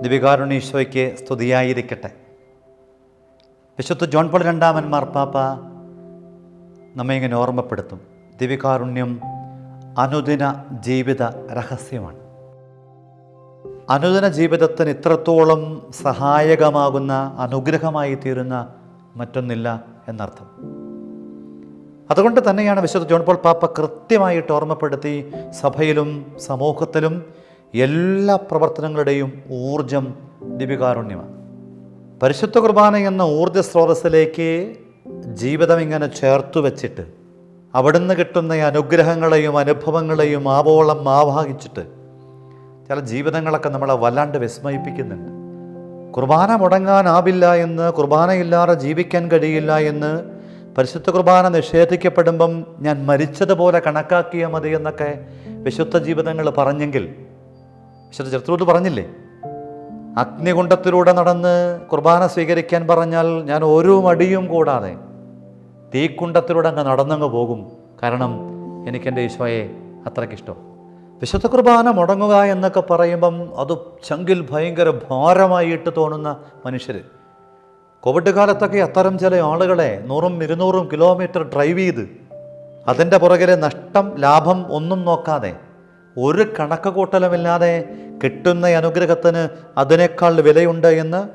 ദിവികാരുണീശോയ്ക്ക് സ്തുതിയായിരിക്കട്ടെ. വിശുദ്ധ John Paul രണ്ടാമൻ മാർപ്പാപ്പ നമ്മെ ഇങ്ങനെ ഓർമ്മപ്പെടുത്തും. ദിവികാരുണ്യം അനുദിന ജീവിത രഹസ്യമാണ്. അനുദിന ജീവിതത്തിന് ഇത്രത്തോളം സഹായകമാകുന്ന അനുഗ്രഹമായി തീരുന്ന മറ്റൊന്നില്ല എന്നർത്ഥം. അതുകൊണ്ട് തന്നെയാണ് വിശുദ്ധ ജോൺ പോൾ പാപ്പ കൃത്യമായിട്ട് ഓർമ്മപ്പെടുത്തി സഭയിലും സമൂഹത്തിലും എല്ലാ പ്രവർത്തനങ്ങളുടെയും ഊർജം ദിവികാരുണ്യമാണ് പരിശുദ്ധ കുർബാന എന്ന ഊർജ സ്രോതസ്സിലേക്ക് ജീവിതം ഇങ്ങനെ ചേർത്തു വെച്ചിട്ട് അവിടുന്ന് കിട്ടുന്ന അനുഗ്രഹങ്ങളെയും അനുഭവങ്ങളെയും ആവോളം ആവാഹിച്ചിട്ട് ചില ജീവിതങ്ങളൊക്കെ നമ്മളെ വല്ലാണ്ട് വിസ്മയിപ്പിക്കുന്നുണ്ട്. കുർബാന മുടങ്ങാനാവില്ല എന്ന് കുർബാനയില്ലാതെ ജീവിക്കാൻ കഴിയില്ല എന്ന് പരിശുദ്ധ കുർബാന നിഷേധിക്കപ്പെടുമ്പം ഞാൻ മരിച്ചതുപോലെ കണക്കാക്കിയാൽ മതി എന്നൊക്കെ വിശുദ്ധ ജീവിതങ്ങൾ പറഞ്ഞെങ്കിൽ വിശുദ്ധ ചെറുത്തൂത് പറഞ്ഞില്ലേ? അഗ്നികുണ്ഡത്തിലൂടെ നടന്ന് കുർബാന സ്വീകരിക്കാൻ പറഞ്ഞാൽ ഞാൻ ഓരോ മടിയും കൂടാതെ തീക്കുണ്ടത്തിലൂടെ അങ്ങ് നടന്നങ്ങ് പോകും. കാരണം എനിക്കെന്റെ ഈശോയെ അത്രയ്ക്കിഷ്ടം വിശുദ്ധ കുർബാന മുടങ്ങുക എന്നൊക്കെ പറയുമ്പം അത് ചങ്കിൽ ഭയങ്കര ഭാരമായിട്ട് തോന്നുന്ന മനുഷ്യർ കോവിഡ് കാലത്തൊക്കെ അത്തരം ചില ആളുകളെ നൂറും ഇരുന്നൂറും കിലോമീറ്റർ ഡ്രൈവ് ചെയ്ത് അതിന്റെ പുറകിലെ നഷ്ടം ലാഭം ഒന്നും നോക്കാതെ ഒരു കണക്ക് കൂട്ടലുമില്ലാതെ കിട്ടുന്ന അനുഗ്രഹത്തിന് അതിനേക്കാൾ വിലയുണ്ട് എന്ന്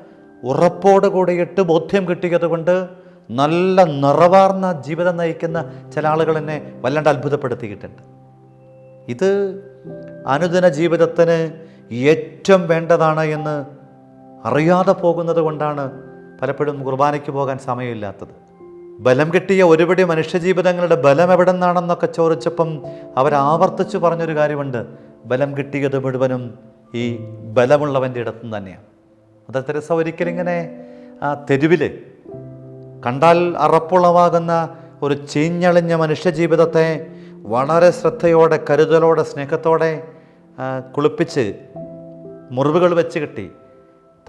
ഉറപ്പോട് കൂടിയിട്ട് ബോധ്യം കിട്ടിയത് കൊണ്ട് നല്ല നിറവാർന്ന ജീവിതം നയിക്കുന്ന ചില ആളുകൾ എന്നെ വല്ലാണ്ട് അത്ഭുതപ്പെടുത്തിയിട്ടുണ്ട്. ഇത് അനുദിന ജീവിതത്തിന് ഏറ്റവും വേണ്ടതാണ് എന്ന് അറിയാതെ പോകുന്നത് കൊണ്ടാണ് പലപ്പോഴും കുർബാനയ്ക്ക് പോകാൻ സമയമില്ലാത്തത്. ബലം കിട്ടിയ ഒരുപടി മനുഷ്യജീവിതങ്ങളുടെ ബലം എവിടെ നിന്നാണെന്നൊക്കെ ചോദിച്ചപ്പം അവരാവർത്തിച്ചു പറഞ്ഞൊരു കാര്യമുണ്ട്. ബലം കിട്ടിയത് മുഴുവനും ഈ ബലമുള്ളവന്റെ ഇടത്തും തന്നെയാണ് അത് തെരസ ഒരിക്കലിങ്ങനെ ആ തെരുവിൽ കണ്ടാൽ അറപ്പുളവാകുന്ന ഒരു ചീഞ്ഞളിഞ്ഞ മനുഷ്യജീവിതത്തെ വളരെ ശ്രദ്ധയോടെ കരുതലോടെ സ്നേഹത്തോടെ കുളിപ്പിച്ച് മുറിവുകൾ വെച്ച് കിട്ടി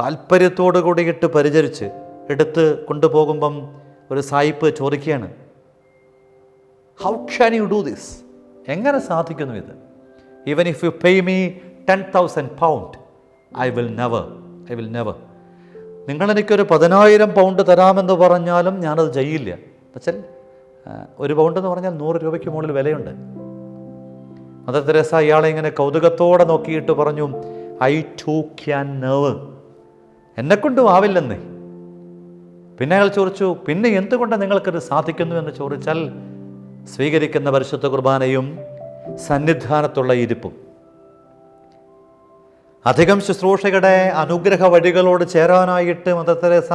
താല്പര്യത്തോടു കൂടിയിട്ട് പരിചരിച്ച് എടുത്ത് കൊണ്ടുപോകുമ്പം ഒരു സായിപ്പ് ചോദിക്കുകയാണ് how can you do this എങ്ങനെ സാധിക്കുന്നു ഇത്? Even if you pay me ten thousand pound I will never I will never നിങ്ങൾ എനിക്കൊരു പതിനായിരം പൗണ്ട് തരാമെന്ന് പറഞ്ഞാലും ഞാനത് ചെയ്യില്ല. എന്നുവെച്ചാൽ ഒരു പൗണ്ട് എന്ന് പറഞ്ഞാൽ നൂറ് രൂപയ്ക്ക് മുകളിൽ വിലയുണ്ട്. മദർ തെരേസ ഇയാളെ ഇങ്ങനെ കൗതുകത്തോടെ നോക്കിയിട്ട് പറഞ്ഞു ഐ ടു ക്യാൻ നെവ് എന്നെക്കൊണ്ടും ആവില്ലെന്നേ. പിന്നെ അയാൾ ചോദിച്ചു പിന്നെ എന്തുകൊണ്ട് നിങ്ങൾക്കത് സാധിക്കുന്നു? എന്ന് ചോദിച്ചാൽ സ്വീകരിക്കുന്ന പരിശുദ്ധ കുർബാനയും സന്നിധാനത്തുള്ള ഇരിപ്പും. അധികം ശുശ്രൂഷയുടെ അനുഗ്രഹ വഴികളോട് ചേരാനായിട്ട് മദർ തെരേസ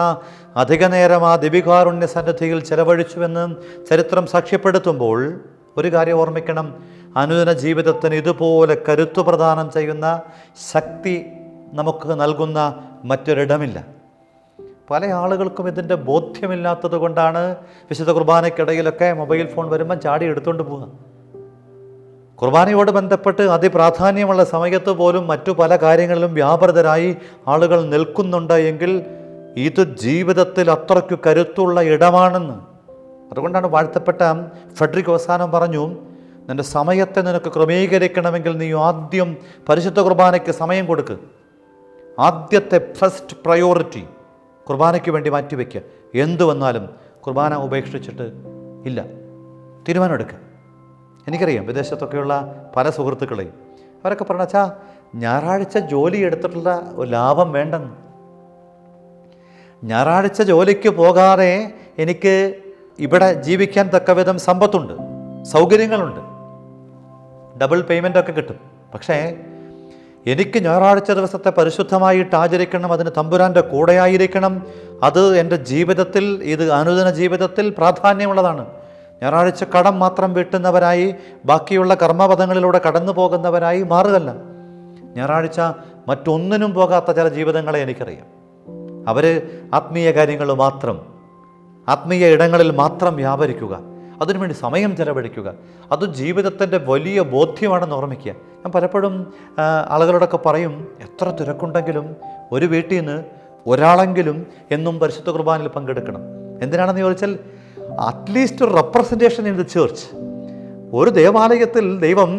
അധിക നേരം ആ ദിവികാരുണ്യ സന്നിധിയിൽ ചെലവഴിച്ചുവെന്ന് ചരിത്രം സാക്ഷ്യപ്പെടുത്തുമ്പോൾ ഒരു കാര്യം ഓർമ്മിക്കണം. അനുദിന ജീവിതത്തിന് ഇതുപോലെ കരുത്തു പ്രദാനം ചെയ്യുന്ന ശക്തി നമുക്ക് നൽകുന്ന മറ്റൊരിടമില്ല. പല ആളുകൾക്കും ഇതിന്റെ ബോധ്യമില്ലാത്തത് കൊണ്ടാണ് വിശുദ്ധ കുർബാനയ്ക്കിടയിലൊക്കെ മൊബൈൽ ഫോൺ വരുമ്പം ചാടി എടുത്തുകൊണ്ട് പോവുക. കുർബാനയോട് ബന്ധപ്പെട്ട് അതിപ്രാധാന്യമുള്ള സമയത്ത് പോലും മറ്റു പല കാര്യങ്ങളിലും വ്യാപൃതരായി ആളുകൾ നിൽക്കുന്നുണ്ട് എങ്കിൽ ഇത് ജീവിതത്തിൽ അത്രയ്ക്ക് കരുത്തുള്ള ഇടമാണെന്ന്. അതുകൊണ്ടാണ് വാഴ്ത്തപ്പെട്ട ഫെഡറിക് അവസാനം പറഞ്ഞു നിന്റെ സമയത്തെ നിനക്ക് ക്രമീകരിക്കണമെങ്കിൽ നീ ആദ്യം പരിശുദ്ധ കുർബാനയ്ക്ക് സമയം കൊടുക്കുക ആദ്യത്തെ ഫസ്റ്റ് പ്രയോറിറ്റി കുർബാനയ്ക്ക് വേണ്ടി മാറ്റിവെക്കുക എന്തു വന്നാലും കുർബാന ഉപേക്ഷിച്ചിട്ട് ഇല്ല. തീരുമാനമെടുക്കുക എനിക്കറിയാം വിദേശത്തൊക്കെയുള്ള പല സുഹൃത്തുക്കളെയും. അവരൊക്കെ പറഞ്ഞ അച്ഛാ ഞായറാഴ്ച ജോലി എടുത്തിട്ടുള്ള ലാഭം വേണ്ടെന്ന്. ഞായറാഴ്ച ജോലിക്ക് പോകാതെ എനിക്ക് ഇവിടെ ജീവിക്കാൻ തക്കവിധം സമ്പത്തുണ്ട്. സൗകര്യങ്ങളുണ്ട്. ഡബിൾ പേയ്മെന്റ് ഒക്കെ കിട്ടും. പക്ഷേ എനിക്ക് ഞായറാഴ്ച ദിവസത്തെ പരിശുദ്ധമായിട്ട് ആചരിക്കണം അതിന് തമ്പുരാന്റെ കൂടെയായിരിക്കണം. അത് എന്റെ ജീവിതത്തിൽ ഇത് അനുദിന ജീവിതത്തിൽ പ്രാധാന്യമുള്ളതാണ്. ഞായറാഴ്ച കടം മാത്രം വീട്ടുന്നവരായി ബാക്കിയുള്ള കർമ്മപദങ്ങളിലൂടെ കടന്നു പോകുന്നവരായി മാറുകല്ല ഞായറാഴ്ച മറ്റൊന്നിനും പോകാത്ത ചില ജീവിതങ്ങളെ എനിക്കറിയാം. അവർ ആത്മീയ കാര്യങ്ങൾ മാത്രം ആത്മീയ ഇടങ്ങളിൽ മാത്രം വ്യാപരിക്കുക. അതിനുവേണ്ടി സമയം ചെലവഴിക്കുക. അത് ജീവിതത്തിന്റെ വലിയ ബോധ്യമാണെന്ന് ഓർമ്മിക്കുക. ഞാൻ പലപ്പോഴും ആളുകളോടൊക്കെ പറയും എത്ര തിരക്കുണ്ടെങ്കിലും ഒരു വീട്ടിൽ നിന്ന് ഒരാളെങ്കിലും എന്നും പരിശുദ്ധ കുർബാനയിൽ പങ്കെടുക്കണം. എന്തിനാണെന്ന് ചോദിച്ചാൽ അറ്റ്ലീസ്റ്റ് ഒരു റെപ്രസെന്റേഷൻ ഇൻ ദ ചേർച്ച് ഒരു ദേവാലയത്തിൽ ദൈവം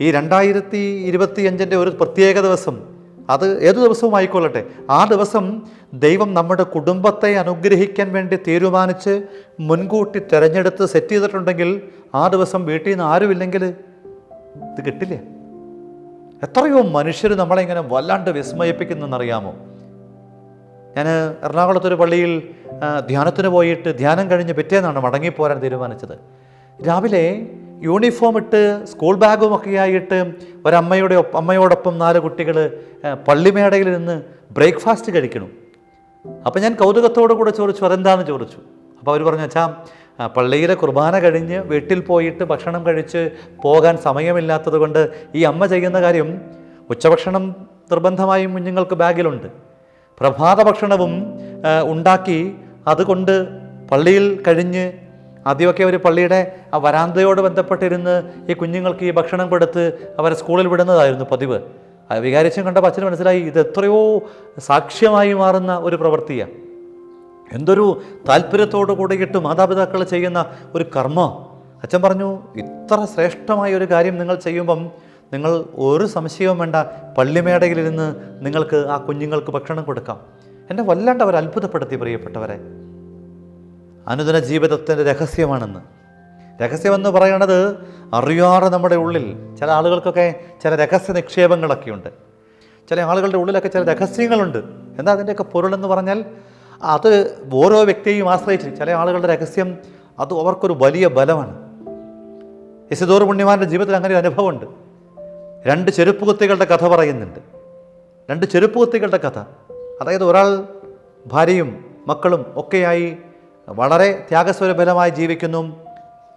ഈ രണ്ടായിരത്തി ഇരുപത്തി അഞ്ചിന്റെ ഒരു പ്രത്യേക ദിവസം അത് ഏത് ദിവസവും ആയിക്കൊള്ളട്ടെ ആ ദിവസം ദൈവം നമ്മുടെ കുടുംബത്തെ അനുഗ്രഹിക്കാൻ വേണ്ടി തീരുമാനിച്ച് മുൻകൂട്ടി തിരഞ്ഞെടുത്ത് സെറ്റ് ചെയ്തിട്ടുണ്ടെങ്കിൽ ആ ദിവസം വീട്ടിൽ നിന്ന് ആരുമില്ലെങ്കിൽ ഇത് കിട്ടില്ലേ? എത്രയോ മനുഷ്യർ നമ്മളെ ഇങ്ങനെ വല്ലാണ്ട് വിസ്മയിപ്പിക്കുന്നറിയാമോ ഞാൻ എറണാകുളത്തൊരു പള്ളിയിൽ ധ്യാനത്തിന് പോയിട്ട് ധ്യാനം കഴിഞ്ഞ് പിറ്റേന്നാണ് മടങ്ങിപ്പോരാൻ തീരുമാനിച്ചത്. രാവിലെ യൂണിഫോം ഇട്ട് സ്കൂൾ ബാഗും ഒക്കെ ആയിട്ട് ഒരമ്മയുടെ അമ്മയോടൊപ്പം നാല് കുട്ടികൾ പള്ളിമേടയിൽ നിന്ന് ബ്രേക്ക്ഫാസ്റ്റ് കഴിക്കണം. അപ്പം ഞാൻ കൗതുകത്തോടു കൂടെ ചോദിച്ചു അതെന്താണെന്ന് ചോദിച്ചു. അപ്പോൾ അവർ പറഞ്ഞു വെച്ചാൽ പള്ളിയിലെ കുർബാന കഴിഞ്ഞ് വീട്ടിൽ പോയിട്ട് ഭക്ഷണം കഴിച്ച് പോകാൻ സമയമില്ലാത്തത് കൊണ്ട് ഈ അമ്മ ചെയ്യുന്ന കാര്യം ഉച്ചഭക്ഷണം നിർബന്ധമായും കുഞ്ഞുങ്ങൾക്ക് ബാഗിലുണ്ട്. പ്രഭാത ഭക്ഷണവും ഉണ്ടാക്കി അതുകൊണ്ട് പള്ളിയിൽ കഴിഞ്ഞ് ആദ്യമൊക്കെ അവർ പള്ളിയുടെ ആ വരാന്തയോട് ബന്ധപ്പെട്ടിരുന്ന് ഈ കുഞ്ഞുങ്ങൾക്ക് ഈ ഭക്ഷണം കൊടുത്ത് അവരെ സ്കൂളിൽ വിടുന്നതായിരുന്നു പതിവ്. വികാരിച്ചും കണ്ടപ്പോൾ അച്ഛന് മനസ്സിലായി ഇത് എത്രയോ സാക്ഷ്യമായി മാറുന്ന ഒരു പ്രവൃത്തിയാണ് എന്തൊരു താല്പര്യത്തോടു കൂടിയിട്ട് മാതാപിതാക്കൾ ചെയ്യുന്ന ഒരു കർമ്മം. അച്ഛൻ പറഞ്ഞു ഇത്ര ശ്രേഷ്ഠമായ ഒരു കാര്യം നിങ്ങൾ ചെയ്യുമ്പം നിങ്ങൾ ഒരു സംശയവും വേണ്ട പള്ളിമേടയിലിരുന്ന് നിങ്ങൾക്ക് ആ കുഞ്ഞുങ്ങൾക്ക് ഭക്ഷണം കൊടുക്കാം. എന്നെ വല്ലാണ്ട് അവർ അത്ഭുതപ്പെടുത്തി പ്രിയപ്പെട്ടവരെ. അനുദിന ജീവിതത്തിന്റെ രഹസ്യമാണെന്ന്. രഹസ്യമെന്ന് പറയുന്നത് അറിയാതെ നമ്മുടെ ഉള്ളിൽ ചില ആളുകൾക്കൊക്കെ ചില രഹസ്യ നിക്ഷേപങ്ങളൊക്കെയുണ്ട്. ചില ആളുകളുടെ ഉള്ളിലൊക്കെ ചില രഹസ്യങ്ങളുണ്ട്. എന്താ അതിന്റെയൊക്കെ പൊരുളെന്ന് പറഞ്ഞാൽ അത് ഓരോ വ്യക്തിയെയും ആശ്രയിച്ച് ചില ആളുകളുടെ രഹസ്യം അത് അവർക്കൊരു വലിയ ബലമാണ്. യശുദോർ പുണ്യമാരുടെ ജീവിതത്തിൽ അങ്ങനെ ഒരു അനുഭവമുണ്ട്. രണ്ട് ചെരുപ്പ് കുത്തികളുടെ കഥ പറയുന്നുണ്ട്. രണ്ട് ചെരുപ്പ് കുത്തികളുടെ കഥ. അതായത് ഒരാൾ ഭാര്യയും മക്കളും ഒക്കെയായി വളരെ ത്യാഗസ്വരബലമായി ജീവിക്കുന്നു.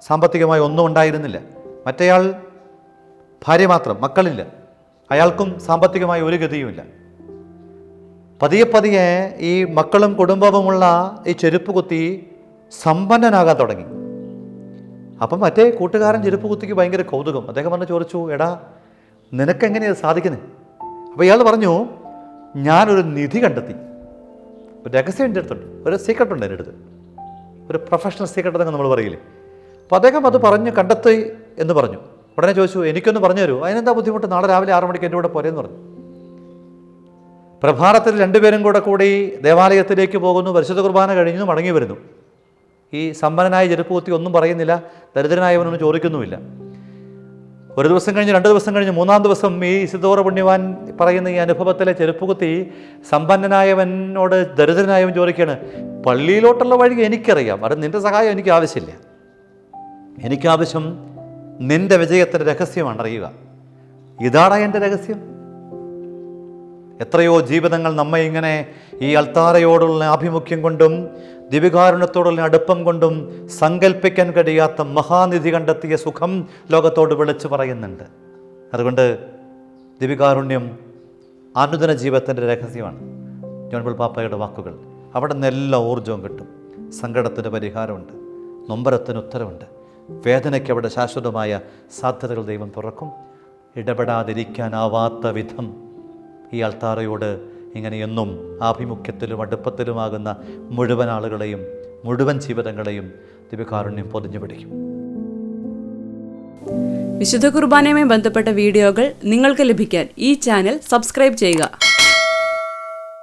സാമ്പത്തികമായി ഒന്നും ഉണ്ടായിരുന്നില്ല. മറ്റേയാൾ ഭാര്യ മാത്രം മക്കളില്ല. അയാൾക്കും സാമ്പത്തികമായി ഒരു ഗതിയുമില്ല. പതിയെ പതിയെ ഈ മക്കളും കുടുംബവുമുള്ള ഈ ചെരുപ്പ് കുത്തി സമ്പന്നനാകാൻ തുടങ്ങി. അപ്പം മറ്റേ കൂട്ടുകാരൻ ചെരുപ്പ് കുത്തിക്ക് ഭയങ്കര കൗതുകം. അദ്ദേഹം പറഞ്ഞു ചോദിച്ചു എടാ നിനക്കെങ്ങനെയത് സാധിക്കുന്നത് അപ്പോൾ ഇയാൾ പറഞ്ഞു ഞാനൊരു നിധി കണ്ടെത്തി. രഹസ്യം എന്റെ അടുത്തുണ്ട്. ഒരു സീക്രട്ട് ഉണ്ട് എന്റെ അടുത്ത്. ഒരു പ്രൊഫഷണൽ സീക്രട്ട് നമ്മൾ പറയില്ലേ? അപ്പോൾ അദ്ദേഹം അത് പറഞ്ഞ് കണ്ടെത്തി എന്ന് പറഞ്ഞു. ഉടനെ ചോദിച്ചു എനിക്കൊന്ന് പറഞ്ഞു തരൂ അതിനെന്താ ബുദ്ധിമുട്ട്? നാളെ രാവിലെ ആറ് മണിക്ക് എന്റെ കൂടെ പോരെന്ന് പറഞ്ഞു. പ്രഭാതത്തിൽ രണ്ടുപേരും കൂടെ കൂടി ദേവാലയത്തിലേക്ക് പോകുന്നു പരിശുദ്ധ കുർബാന കഴിഞ്ഞു മടങ്ങി വരുന്നു. ഈ സമ്പന്നനായ ജനപ്പൂത്തി ഒന്നും പറയുന്നില്ല ദരിദ്രനായവനൊന്നും ചോദിക്കുന്നുമില്ല. ഒരു ദിവസം കഴിഞ്ഞ് രണ്ട് ദിവസം കഴിഞ്ഞ് മൂന്നാം ദിവസം ഈ സിദ്ധോറ പുണ്യവാൻ പറയുന്ന ഈ അനുഭവത്തിലെ ചെരുപ്പ് കുത്തി സമ്പന്നനായവനോട് ദരിദ്രനായവൻ ചോദിക്കുകയാണ് പള്ളിയിലോട്ടുള്ള വഴി എനിക്കറിയാം. അത് നിന്റെ സഹായം എനിക്ക് ആവശ്യമില്ല. എനിക്കാവശ്യം നിന്റെ വിജയത്തിന്റെ രഹസ്യമാണ്. അറിയുക. ഇതാണ് എന്റെ രഹസ്യം. എത്രയോ ജീവിതങ്ങൾ നമ്മെ ഇങ്ങനെ ഈ അൾത്താരയോടുള്ള ആഭിമുഖ്യം കൊണ്ടും ദിവികാരുണ്യത്തോടുള്ള അടുപ്പം കൊണ്ടും സങ്കല്പിക്കാൻ കഴിയാത്ത മഹാനിധി കണ്ടെത്തിയ സുഖം ലോകത്തോട് വിളിച്ചു പറയുന്നുണ്ട്. അതുകൊണ്ട് ദിവികാരുണ്യം അനുദിന ജീവിതത്തിന്റെ രഹസ്യമാണ്. ജോൺബിൾ പാപ്പയുടെ വാക്കുകൾ. അവിടെ നിന്ന് എല്ലാ ഊർജവും കിട്ടും. സങ്കടത്തിന് പരിഹാരമുണ്ട്. നൊമ്പരത്തിന് ഉത്തരവുണ്ട് വേദനയ്ക്ക് അവിടെ ശാശ്വതമായ സാധ്യതകൾ ദൈവം തുറക്കും. ഇടപെടാതിരിക്കാനാവാത്ത വിധം ഈ അൾത്താറയോട് ഇങ്ങനെ എന്നും ആഭിമുഖ്യത്തിലും അടുപ്പത്തിലുമാകുന്ന മുഴുവൻ ആളുകളെയും മുഴുവൻ ജീവിതങ്ങളെയും ദിവ്യകാരുണ്യം പൊതിഞ്ഞു പിടിക്കും. വിശുദ്ധ കുർബാനയുമായി ബന്ധപ്പെട്ട വീഡിയോകൾ നിങ്ങൾക്ക് ലഭിക്കാൻ ഈ ചാനൽ സബ്സ്ക്രൈബ് ചെയ്യുക.